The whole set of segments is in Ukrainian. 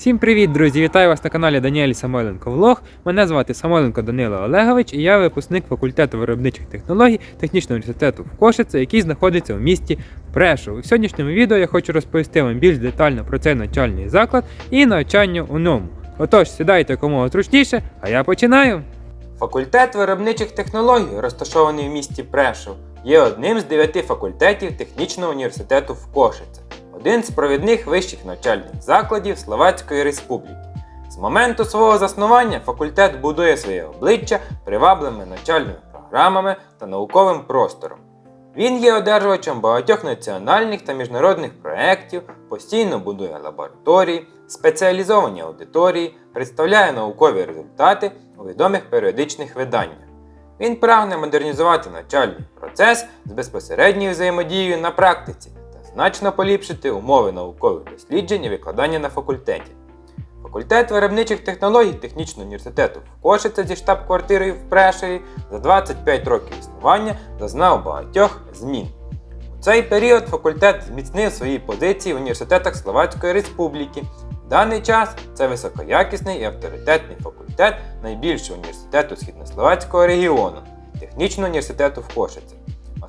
Всім привіт, друзі! Вітаю вас на каналі Даніель Самойленко Влог. Мене звати Самойленко Данило Олегович і я випускник факультету виробничих технологій Технічного університету в Кошице, який знаходиться у місті Прешов. У сьогоднішньому відео я хочу розповісти вам більш детально про цей навчальний заклад і навчання у ньому. Отож, сідайте якомога зручніше, а я починаю. Факультет виробничих технологій, розташований в місті Прешов, є одним з дев'яти факультетів Технічного університету в Кошице, один з провідних вищих навчальних закладів Словацької Республіки. З моменту свого заснування факультет будує своє обличчя привабливими навчальними програмами та науковим простором. Він є одержувачем багатьох національних та міжнародних проєктів, постійно будує лабораторії, спеціалізовані аудиторії, представляє наукові результати у відомих періодичних виданнях. Він прагне модернізувати навчальний процес з безпосередньою взаємодією на практиці значно поліпшити умови наукових досліджень і викладання на факультеті. Факультет виробничих технологій Технічного університету в Кошице зі штаб-квартирою в Прешеві за 25 років існування зазнав багатьох змін. У цей період факультет зміцнив свої позиції в університетах Словацької Республіки. В даний час це високоякісний і авторитетний факультет найбільшого університету Східнословацького регіону Технічного університету в Кошице.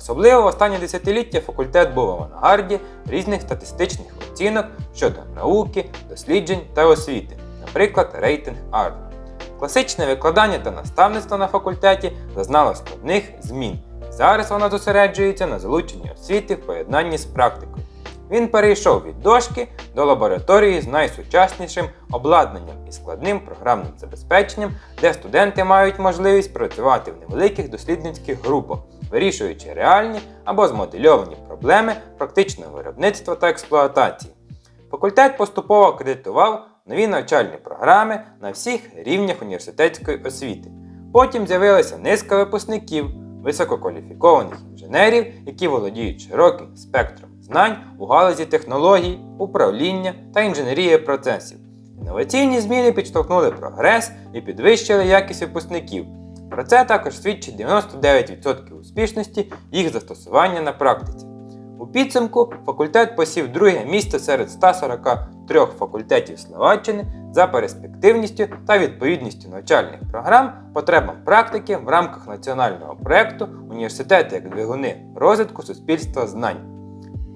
Особливо в останні десятиліття факультет був в авангарді різних статистичних оцінок щодо науки, досліджень та освіти, наприклад, рейтинг Арно. Класичне викладання та наставництво на факультеті зазнало складних змін. Зараз воно зосереджується на залученні освіти в поєднанні з практикою. Він перейшов від дошки до лабораторії з найсучаснішим обладнанням і складним програмним забезпеченням, де студенти мають можливість працювати в невеликих дослідницьких групах, вирішуючи реальні або змодельовані проблеми практичного виробництва та експлуатації. Факультет поступово акредитував нові навчальні програми на всіх рівнях університетської освіти. Потім з'явилася низка випускників, висококваліфікованих інженерів, які володіють широким спектром знань у галузі технологій, управління та інженерії процесів. Інноваційні зміни підштовхнули прогрес і підвищили якість випускників. Про це також свідчить 99% успішності їх застосування на практиці. У підсумку факультет посів друге місце серед 143 факультетів Словаччини за перспективністю та відповідністю навчальних програм потребам практики в рамках національного проєкту Університети як двигуни розвитку суспільства знань.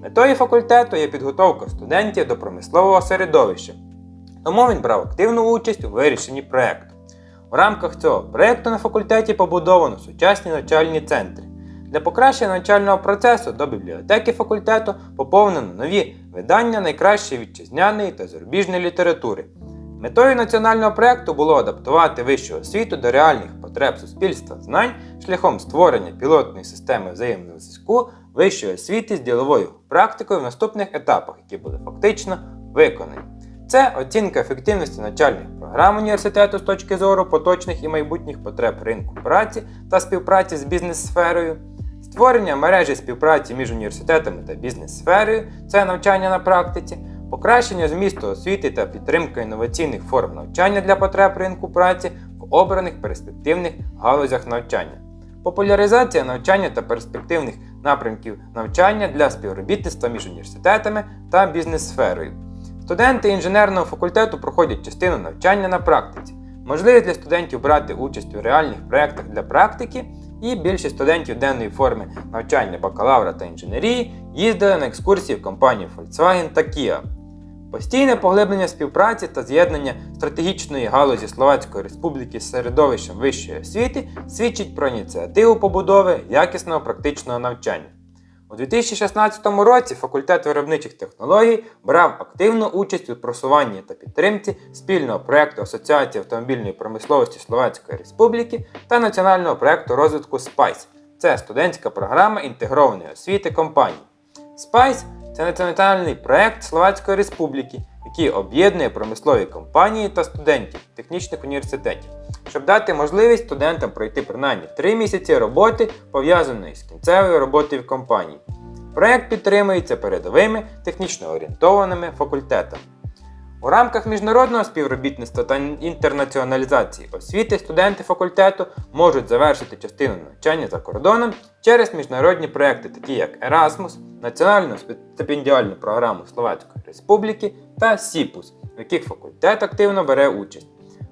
Метою факультету є підготовка студентів до промислового середовища, тому він брав активну участь у вирішенні проєкту. В рамках цього проєкту на факультеті побудовано сучасні навчальні центри. Для покращення навчального процесу до бібліотеки факультету поповнено нові видання найкращої вітчизняної та зарубіжної літератури. Метою національного проєкту було адаптувати вищу освіту до реальних потреб суспільства знань шляхом створення пілотної системи взаємного зв'язку вищої освіти з діловою практикою в наступних етапах, які були фактично виконані. Це оцінка ефективності навчальних програм університету з точки зору поточних і майбутніх потреб ринку праці та співпраці з бізнес-сферою, створення мережі співпраці між університетами та бізнес-сферою це навчання на практиці, покращення змісту освіти та підтримка інноваційних форм навчання для потреб ринку праці в обраних перспективних галузях навчання, популяризація навчання та перспективних напрямків навчання для співробітництва між університетами та бізнес-сферою. Студенти інженерного факультету проходять частину навчання на практиці. Можливість для студентів брати участь у реальних проєктах для практики, і більшість студентів денної форми навчання бакалавра та інженерії їздили на екскурсії в компанії Volkswagen та Kia. Постійне поглиблення співпраці та з'єднання стратегічної галузі Словацької Республіки з середовищем вищої освіти свідчить про ініціативу побудови якісного практичного навчання. У 2016 році факультет виробничих технологій брав активну участь у просуванні та підтримці спільного проєкту Асоціації автомобільної промисловості Словацької Республіки та національного проєкту розвитку SPICE. Це студентська програма інтегрованої освіти компанії. SPICE – це національний проєкт Словацької Республіки, який об'єднує промислові компанії та студентів технічних університетів, щоб дати можливість студентам пройти принаймні 3 місяці роботи, пов'язаної з кінцевою роботою в компанії. Проєкт підтримується передовими технічно орієнтованими факультетами. У рамках міжнародного співробітництва та інтернаціоналізації освіти студенти факультету можуть завершити частину навчання за кордоном через міжнародні проекти, такі як Erasmus, Національну стипендіальну програму Словацької Республіки та SIPUS в яких факультет активно бере участь,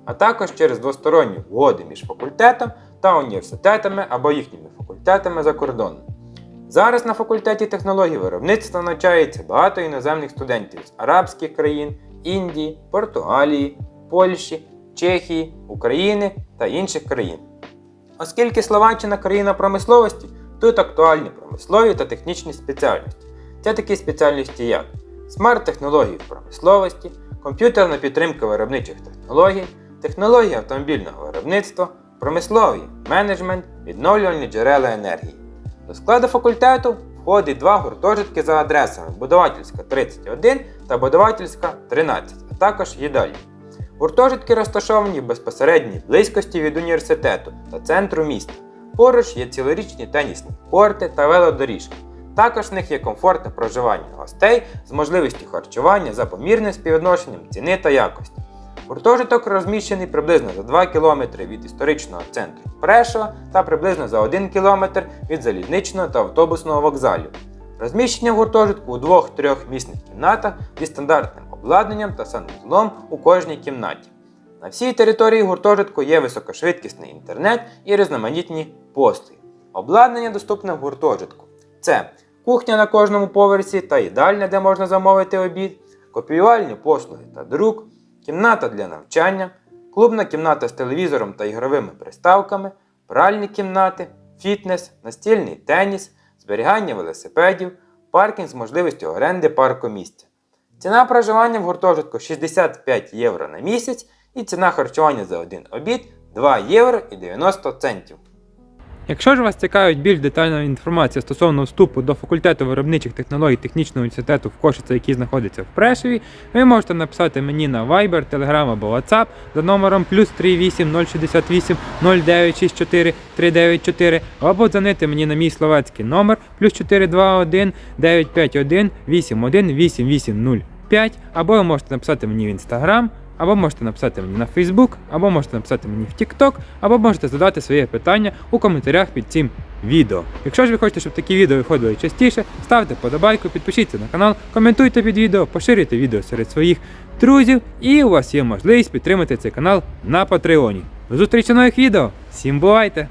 а також через двосторонні угоди між факультетом та університетами або їхніми факультетами за кордоном. Зараз на факультеті технологій виробництва навчається багато іноземних студентів з арабських країн, Індії, Португалії, Польщі, Чехії, України та інших країн. Оскільки Словаччина країна промисловості, тут актуальні промислові та технічні спеціальності. Це такі спеціальності, як смарт-технології в промисловості, комп'ютерна підтримка виробничих технологій, технології автомобільного виробництва, промисловий менеджмент, відновлювальні джерела енергії. До складу факультету входить два гуртожитки за адресами Будовательська 31 та Будовательська 13, а також їдальні. Гуртожитки розташовані в безпосередній близькості від університету та центру міста. Поруч є цілорічні тенісні корти та велодоріжки. Також в них є комфортне проживання гостей з можливістю харчування за помірним співвідношенням ціни та якості. Гуртожиток розміщений приблизно за 2 км від історичного центру Прешова та приблизно за 1 км від залізничного та автобусного вокзалів. Розміщення гуртожитку у двох-трьох місних кімнатах зі стандартним обладнанням та санвузлом у кожній кімнаті. На всій території гуртожитку є високошвидкісний інтернет і різноманітні послуги. Обладнання доступне в гуртожитку. Це кухня на кожному поверсі та їдальня, де можна замовити обід, копіювальні послуги та друк, кімната для навчання, клубна кімната з телевізором та ігровими приставками, пральні кімнати, фітнес, настільний теніс, зберігання велосипедів, паркінг з можливістю оренди паркомісця. Ціна проживання в гуртожитку 65 євро на місяць і ціна харчування за один обід 2 євро і 90 центів. Якщо ж вас цікавить більш детальна інформація стосовно вступу до факультету виробничих технологій технічного університету в Кошице, який знаходиться в Прешеві, ви можете написати мені на Viber, Telegram або WhatsApp за номером плюс 38 068 0964 394 або дзвонити мені на мій словацький номер плюс 421 951 81 8805 або ви можете написати мені в Instagram або можете написати мені на Facebook, або можете написати мені в TikTok, або можете задати своє питання у коментарях під цим відео. Якщо ж ви хочете, щоб такі відео виходили частіше, ставте подобайку, підпишіться на канал, коментуйте під відео, поширюйте відео серед своїх друзів, і у вас є можливість підтримати цей канал на Патреоні. До зустрічі нових відео! Всім бувайте!